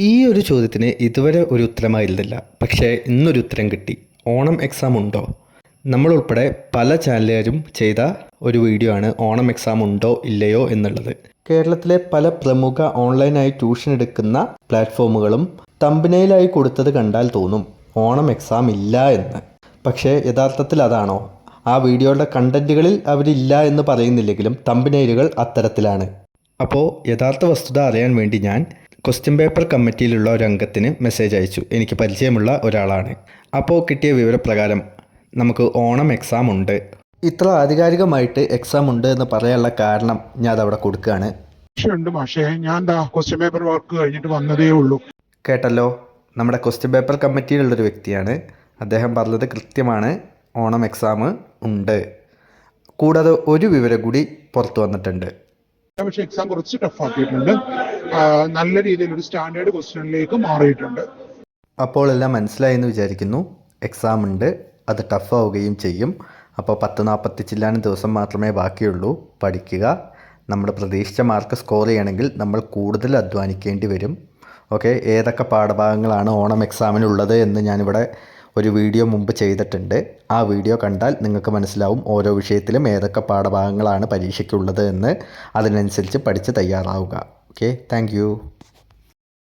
ഈ ഒരു ചോദ്യത്തിന് ഇതുവരെ ഒരു ഉത്തരമായിരുന്നില്ല. പക്ഷേ ഇന്നൊരു ഉത്തരം കിട്ടി. ഓണം എക്സാം ഉണ്ടോ? നമ്മൾ ഉൾപ്പെടെ പല ചാനലുകാരും ചെയ്ത ഒരു വീഡിയോ ആണ് ഓണം എക്സാം ഉണ്ടോ ഇല്ലയോ എന്നുള്ളത്. കേരളത്തിലെ പല പ്രമുഖ ഓൺലൈനായി ട്യൂഷൻ എടുക്കുന്ന പ്ലാറ്റ്ഫോമുകളും തമ്പനയിലായി കൊടുത്തത് കണ്ടാൽ തോന്നും ഓണം എക്സാം ഇല്ല എന്ന്. പക്ഷേ യഥാർത്ഥത്തിൽ അതാണോ? ആ വീഡിയോയുടെ കണ്ടന്റുകളിൽ അവരില്ല എന്ന് പറയുന്നില്ലെങ്കിലും തമ്പനയിലുകൾ അത്തരത്തിലാണ്. അപ്പോൾ യഥാർത്ഥ വസ്തുത അറിയാൻ വേണ്ടി ഞാൻ ക്വസ്റ്റ്യൻ പേപ്പർ കമ്മിറ്റിയിലുള്ള ഒരു അംഗത്തിന് മെസ്സേജ് അയച്ചു. എനിക്ക് പരിചയമുള്ള ഒരാളാണ്. അപ്പോൾ കിട്ടിയ വിവരപ്രകാരം നമുക്ക് ഓണം എക്സാം ഉണ്ട്. ഇത്ര ആധികാരികമായിട്ട് എക്സാം ഉണ്ട് എന്ന് പറയാനുള്ള കാരണം ഞാൻ അതവിടെ കൊടുക്കുകയാണ്. ഉണ്ട് പക്ഷേ ഞാൻ ക്വസ്റ്റ്യൻ പേപ്പർ വർക്ക് കഴിഞ്ഞിട്ട് വന്നതേ ഉള്ളൂ. കേട്ടല്ലോ? നമ്മുടെ ക്വസ്റ്റ്യൻ പേപ്പർ കമ്മിറ്റിയിലുള്ളൊരു വ്യക്തിയാണ്. അദ്ദേഹം പറഞ്ഞത് കൃത്യമാണ്. ഓണം എക്സാം ഉണ്ട്. കൂടാതെ ഒരു വിവരം കൂടി പുറത്തു വന്നിട്ടുണ്ട്. പക്ഷേ എക്സാം കുറച്ച് ടഫ് ആക്കിയിട്ടുണ്ട്. നല്ല രീതിയിൽ ഒരു സ്റ്റാൻഡേർഡ് ക്വസ്റ്റ്യനിലേക്ക് മാറിയിട്ടുണ്ട്. അപ്പോൾ എല്ലാം മനസ്സിലായി എന്ന് വിചാരിക്കുന്നു. എക്സാം ഉണ്ട്. അത് ടഫ് ആവുകയും ചെയ്യും. അപ്പോൾ പത്ത് നാൽപ്പത്തി ചില്ലാനും ദിവസം മാത്രമേ ബാക്കിയുള്ളൂ. പഠിക്കുക. നമ്മൾ പ്രതീക്ഷിച്ച മാർക്ക് സ്കോർ ചെയ്യണമെങ്കിൽ നമ്മൾ കൂടുതൽ അധ്വാനിക്കേണ്ടി വരും. ഓക്കെ ഏതൊക്കെ പാഠഭാഗങ്ങളാണ് ഓണം എക്സാമിനുള്ളത് എന്ന് ഞാനിവിടെ ഒരു വീഡിയോ മുമ്പ് ചെയ്തിട്ടുണ്ട്. ആ വീഡിയോ കണ്ടാൽ നിങ്ങൾക്ക് മനസ്സിലാവും ഓരോ വിഷയത്തിലും ഏതൊക്കെ പാഠഭാഗങ്ങളാണ് പരീക്ഷയ്ക്കുള്ളത് എന്ന്. അതിനനുസരിച്ച് പഠിച്ച് തയ്യാറാവുക. Okay thank